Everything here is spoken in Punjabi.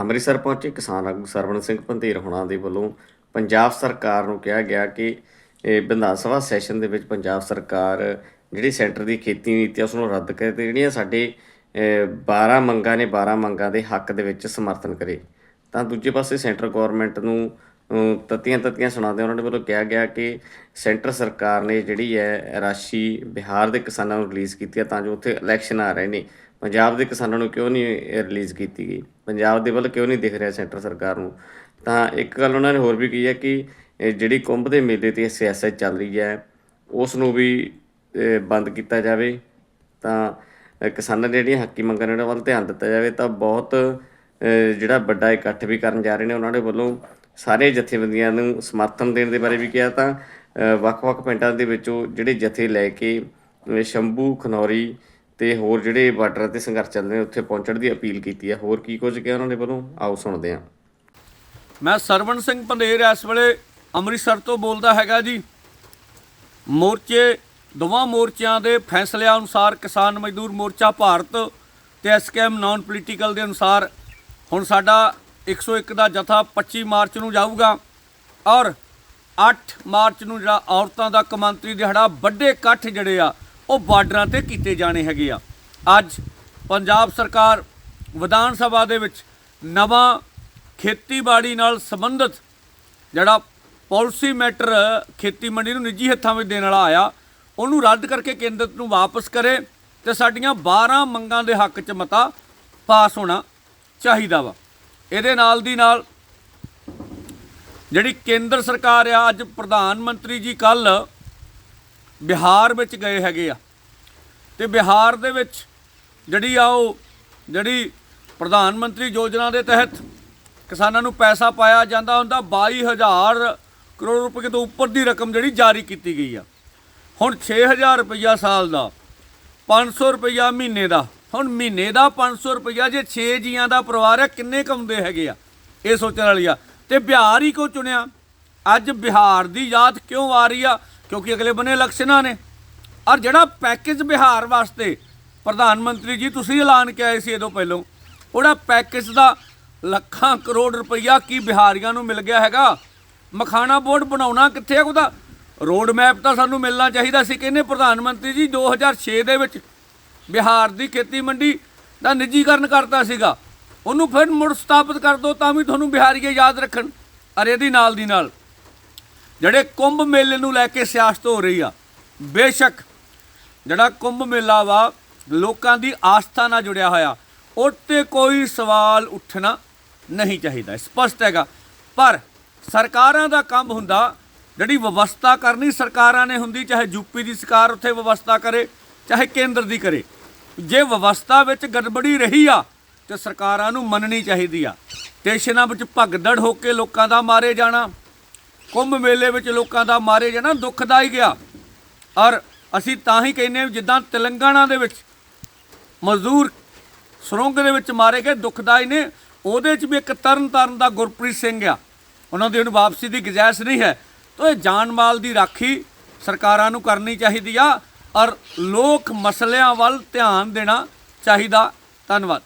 ਅੰਮ੍ਰਿਤਸਰ ਪਹੁੰਚੇ ਕਿਸਾਨ ਆਗੂ ਸਰਵਣ ਸਿੰਘ ਪੰਧੇਰ ਹੋਣਾ ਦੇ ਵੱਲੋਂ ਪੰਜਾਬ ਸਰਕਾਰ ਨੂੰ ਕਿਹਾ ਗਿਆ ਕਿ ਵਿਧਾਨ ਸਭਾ ਸੈਸ਼ਨ ਦੇ ਵਿੱਚ ਪੰਜਾਬ ਸਰਕਾਰ ਜਿਹੜੀ ਸੈਂਟਰ ਦੀ ਖੇਤੀ ਨੀਤੀ ਆ ਉਸ ਨੂੰ ਰੱਦ ਕਰੇ ਤੇ ਜਿਹੜੀਆਂ ਸਾਡੇ ਅਹ, 12 ਮੰਗਾਂ ਨੇ 12 ਮੰਗਾਂ ਦੇ ਹੱਕ ਦੇ ਵਿੱਚ ਸਮਰਥਨ ਕਰੇ। ਤਾਂ ਦੂਜੇ ਪਾਸੇ ਸੈਂਟਰ ਗਵਰਨਮੈਂਟ ਨੂੰ ਅਹ, ਤਤੀਆਂ ਤਤੀਆਂ ਸੁਣਾਉਂਦੇ ਉਹਨਾਂ ਦੇ ਵੱਲੋਂ ਕਿਹਾ ਗਿਆ ਕਿ ਸੈਂਟਰ ਸਰਕਾਰ ਨੇ ਜਿਹੜੀ ਹੈ ਰਾਸ਼ੀ ਬਿਹਾਰ ਦੇ ਕਿਸਾਨਾਂ ਨੂੰ ਰਿਲੀਜ਼ ਕੀਤੀ ਹੈ ਤਾਂ ਜੋ ਉੱਥੇ ਇਲੈਕਸ਼ਨ ਆ ਰਹੇ ਨੇ। ਪੰਜਾਬ ਦੇ ਕਿਸਾਨਾਂ ਨੂੰ ਕਿਉਂ ਨਹੀਂ ਰਿਲੀਜ਼ ਕੀਤੀ ਗਈ? ਪੰਜਾਬ ਦੇ ਵੱਲ ਕਿਉਂ ਨਹੀਂ ਦਿਖ ਰਿਹਾ ਸੈਂਟਰ ਸਰਕਾਰ ਨੂੰ? ਤਾਂ ਇੱਕ ਗੱਲ ਉਹਨਾਂ ਨੇ ਹੋਰ ਵੀ ਕਹੀ ਹੈ ਕਿ ਜਿਹੜੀ ਕੁੰਭ ਦੇ ਮੇਲੇ ਤੇ ਸਿਆਸਤ ਚੱਲ ਰਹੀ ਹੈ ਉਸ ਨੂੰ ਵੀ ਬੰਦ ਕੀਤਾ ਜਾਵੇ। ਤਾਂ ਕਿਸਾਨਾਂ ਦੀਆਂ ਜਿਹੜੀਆਂ ਹੱਕੀ ਮੰਗਾਂ ਨੇ ਉਹਨਾਂ ਵੱਲ ਧਿਆਨ ਦਿੱਤਾ ਜਾਵੇ, ਤਾਂ ਬਹੁਤ ਜਿਹੜਾ ਵੱਡਾ ਇਕੱਠ ਵੀ ਕਰਨ ਜਾ ਰਹੇ ਨੇ ਉਹਨਾਂ ਦੇ ਵੱਲੋਂ, ਸਾਰੇ ਜਥੇਬੰਦੀਆਂ ਨੂੰ ਸਮਰਥਨ ਦੇਣ ਦੇ ਬਾਰੇ ਵੀ ਕਿਹਾ ਤਾਂ ਵੱਖ-ਵੱਖ ਪਿੰਡਾਂ ਦੇ ਵਿੱਚੋਂ ਜਿਹੜੇ ਜਥੇ ਲੈ ਕੇ ਸ਼ੰਭੂ, ਖਨੌਰੀ ਤੇ ਹੋਰ ਜਿਹੜੇ ਬਾਰਡਰ ਤੇ ਸੰਘਰਸ਼ ਚੱਲਦੇ ਨੇ, ਉੱਥੇ ਪਹੁੰਚਣ ਦੀ ਅਪੀਲ ਕੀਤੀ ਹੈ ਹੋਰ ਕੀ ਕੁਝ ਕਿਹਾ ਉਹਨਾਂ ਦੇ ਵੱਲੋਂ? ਆਓ ਸੁਣਦੇ ਹਾਂ। ਮੈਂ ਸਰਵਣ ਸਿੰਘ ਪੰਧੇਰ ਇਸ ਵੇਲੇ ਅੰਮ੍ਰਿਤਸਰ ਤੋਂ ਬੋਲਦਾ ਹੈਗਾ ਜੀ। ਮੋਰਚੇ, ਦੋਵਾਂ ਮੋਰਚਿਆਂ ਦੇ ਫੈਸਲਿਆਂ ਅਨੁਸਾਰ ਕਿਸਾਨ ਮਜ਼ਦੂਰ ਮੋਰਚਾ ਭਾਰਤ ਤੇ ਐਸਕੇਐਮ ਨਾਨ ਪੋਲੀਟੀਕਲ ਦੇ ਅਨੁਸਾਰ ਹੁਣ ਸਾਡਾ 101 ਦਾ ਜਥਾ 25 ਮਾਰਚ ਨੂੰ ਜਾਊਗਾ ਔਰ 8 ਮਾਰਚ ਨੂੰ ਜਿਹੜਾ ਔਰਤਾਂ ਦਾ ਕਮਾਂਤਰੀ ਦਿਹਾੜਾ ਵੱਡੇ ਇਕੱਠ ਜਿਹੜੇ ਆ ਉਹ ਬਾਰਡਰਾਂ ਤੇ ਕੀਤੇ ਜਾਣੇ ਹੈਗੇ ਆ। ਅੱਜ ਪੰਜਾਬ ਸਰਕਾਰ ਵਿਧਾਨ ਸਭਾ ਦੇ ਵਿੱਚ ਨਵਾਂ ਖੇਤੀਬਾੜੀ ਨਾਲ ਸੰਬੰਧਿਤ ਜਿਹੜਾ ਪਾਲਿਸੀ ਮੈਟਰ ਖੇਤੀ ਮੰਡੀ ਨੂੰ ਨਿੱਜੀ ਹੱਥਾਂ ਵਿੱਚ ਦੇਣ ਵਾਲਾ ਆਇਆ, ਉਹਨੂੰ ਰੱਦ ਕਰਕੇ ਕੇਂਦਰ ਨੂੰ ਵਾਪਸ ਕਰੇ ਤੇ ਸਾਡੀਆਂ 12 ਮੰਗਾਂ ਦੇ ਹੱਕ 'ਚ ਮਤਾ ਪਾਸ ਹੋਣਾ ਚਾਹੀਦਾ ਵਾ। ਇਹਦੇ ਨਾਲ ਦੀ ਨਾਲ ਜਿਹੜੀ ਕੇਂਦਰ ਸਰਕਾਰ ਆ, ਅੱਜ ਪ੍ਰਧਾਨ ਮੰਤਰੀ ਜੀ ਕੱਲ ਬਿਹਾਰ ਵਿੱਚ ਗਏ ਹੈਗੇ ਆ। ਤੇ ਬਿਹਾਰ ਦੇ ਵਿੱਚ ਜਿਹੜੀ ਆ ਉਹ ਜਿਹੜੀ ਪ੍ਰਧਾਨ ਮੰਤਰੀ ਯੋਜਨਾ ਦੇ ਤਹਿਤ ਕਿਸਾਨਾਂ ਨੂੰ ਪੈਸਾ ਪਾਇਆ ਜਾਂਦਾ ਹੁੰਦਾ 22000 ਕਰੋੜ ਰੁਪਏ ਤੋਂ ਉੱਪਰ ਦੀ ਰਕਮ ਜਿਹੜੀ ਜਾਰੀ ਕੀਤੀ ਗਈ ਆ। ਹੁਣ 6000 ਰੁਪਈਆ ਸਾਲ ਦਾ 500 ਰੁਪਈਆ ਮਹੀਨੇ ਦਾ। ਹੁਣ ਮਹੀਨੇ ਦਾ 500 ਰੁਪਈਆ ਜੇ 6 ਜੀਆਂ ਦਾ ਪਰਿਵਾਰ ਹੈ ਕਿੰਨੇ ਕਮਾਉਂਦੇ ਹੈਗੇ ਆ? ਇਹ ਸੋਚਣ ਵਾਲੀ ਆ। ਤੇ ਬਿਹਾਰ ਹੀ ਕਿਉਂ ਚੁਣਿਆ? ਅੱਜ ਬਿਹਾਰ ਦੀ ਯਾਦ ਕਿਉਂ ਆ ਰਹੀ ਆ? ਕਿਉਂਕਿ ਅਗਲੇ ਬੰਨੇ ਇਲੈਕਸ਼ਨਾਂ ਨੇ। ਔਰ ਜਿਹੜਾ ਪੈਕੇਜ ਬਿਹਾਰ ਵਾਸਤੇ ਪ੍ਰਧਾਨ ਮੰਤਰੀ ਜੀ ਤੁਸੀਂ ਐਲਾਨ ਕੇ ਆਏ ਸੀ ਇਹਦੋਂ ਪਹਿਲਾਂ, ਉਹਦਾ ਪੈਕੇਜ ਦਾ ਲੱਖਾਂ ਕਰੋੜ ਰੁਪਈਆ ਕੀ ਬਿਹਾਰੀਆਂ ਨੂੰ ਮਿਲ ਗਿਆ ਹੈਗਾ? ਮਖਾਣਾ ਬੋਰਡ ਬਣਾਉਣਾ ਕਿੱਥੇ ਹੈ ਉਹਦਾ? ਰੋਡ ਮੈਪ ਤਾਂ ਸਾਨੂੰ ਮਿਲਣਾ ਚਾਹੀਦਾ ਸੀ ਕਹਿੰਦੇ ਪ੍ਰਧਾਨ ਮੰਤਰੀ ਜੀ 2006 ਦੇ ਵਿੱਚ ਬਿਹਾਰ ਦੀ ਖੇਤੀ ਮੰਡੀ ਦਾ ਨਿੱਜੀਕਰਨ ਕਰਤਾ ਸੀਗਾ। ਉਹਨੂੰ ਫਿਰ ਮੁੜ ਸਥਾਪਿਤ ਕਰ ਦਿਓ ਤਾਂ ਵੀ ਤੁਹਾਨੂੰ ਬਿਹਾਰੀਏ ਯਾਦ ਰੱਖਣ। ਅਰੇ ਇਹਦੀ ਨਾਲ ਦੀ ਨਾਲ। ਜਿਹੜੇ ਕੁੰਭ ਮੇਲੇ ਨੂੰ ਲੈ ਕੇ ਸਿਆਸਤ ਹੋ ਰਹੀ ਆ, ਬੇਸ਼ੱਕ ਜਿਹੜਾ ਕੁੰਭ ਮੇਲਾ ਵਾ, ਲੋਕਾਂ ਦੀ ਆਸਥਾ ਨਾਲ ਜੁੜਿਆ ਹੋਇਆ ਉਹ ਤੇ ਕੋਈ ਸਵਾਲ ਉੱਠਣਾ ਨਹੀਂ ਚਾਹੀਦਾ ਸਪਸ਼ਟ ਹੈਗਾ। ਪਰ ਸਰਕਾਰਾਂ ਦਾ ਕੰਮ ਹੁੰਦਾ, ਜਿਹੜੀ ਵਿਵਸਥਾ ਕਰਨੀ ਸਰਕਾਰਾਂ ਨੇ ਹੁੰਦੀ, ਚਾਹੇ ਯੂਪੀ ਦੀ ਸਰਕਾਰ ਉੱਥੇ ਵਿਵਸਥਾ ਕਰੇ, ਚਾਹੇ ਕੇਂਦਰ ਦੀ ਕਰੇ, ਜੇ ਵਿਵਸਥਾ ਵਿੱਚ ਗੜਬੜੀ ਰਹੀ ਆ, ਤੇ ਸਰਕਾਰਾਂ ਨੂੰ ਮੰਨਣੀ ਚਾਹੀਦੀ ਆ ਸਟੇਸ਼ਨਾਂ ਵਿੱਚ ਭਗਦੜ ਹੋ ਕੇ ਲੋਕਾਂ ਦਾ ਮਾਰੇ ਜਾਣਾ ਕੁੰਭ ਮੇਲੇ ਵਿੱਚ ਲੋਕਾਂ ਦਾ ਮਾਰੇ ਜਾਣਾ ਦੁੱਖਦਾਈ ਗਿਆ। ਔਰ ਅਸੀਂ ਤਾਂ ਹੀ ਕਹਿੰਦੇ ਵੀ ਜਿੱਦਾਂ ਤੇਲੰਗਾਨਾ ਦੇ ਵਿੱਚ ਮਜ਼ਦੂਰ ਸੁਰੰਗ ਦੇ ਵਿੱਚ ਮਾਰੇ ਗਏ ਦੁੱਖਦਾਈ ਨੇ। ਉਹਦੇ 'ਚ ਵੀ ਇੱਕ ਤਰਨ ਤਾਰਨ ਦਾ ਗੁਰਪ੍ਰੀਤ ਸਿੰਘ ਆ। ਉਹਨਾਂ ਦੀ ਹੁਣ ਵਾਪਸੀ ਦੀ ਗੁਜਾਇਸ਼ ਨਹੀਂ ਹੈ। ਤਾਂ ਇਹ ਜਾਨ ਮਾਲ ਦੀ ਰਾਖੀ ਸਰਕਾਰਾਂ ਨੂੰ ਕਰਨੀ ਚਾਹੀਦੀ ਆ। ਔਰ ਲੋਕ ਮਸਲਿਆਂ ਵੱਲ ਧਿਆਨ ਦੇਣਾ ਚਾਹੀਦਾ। ਧੰਨਵਾਦ।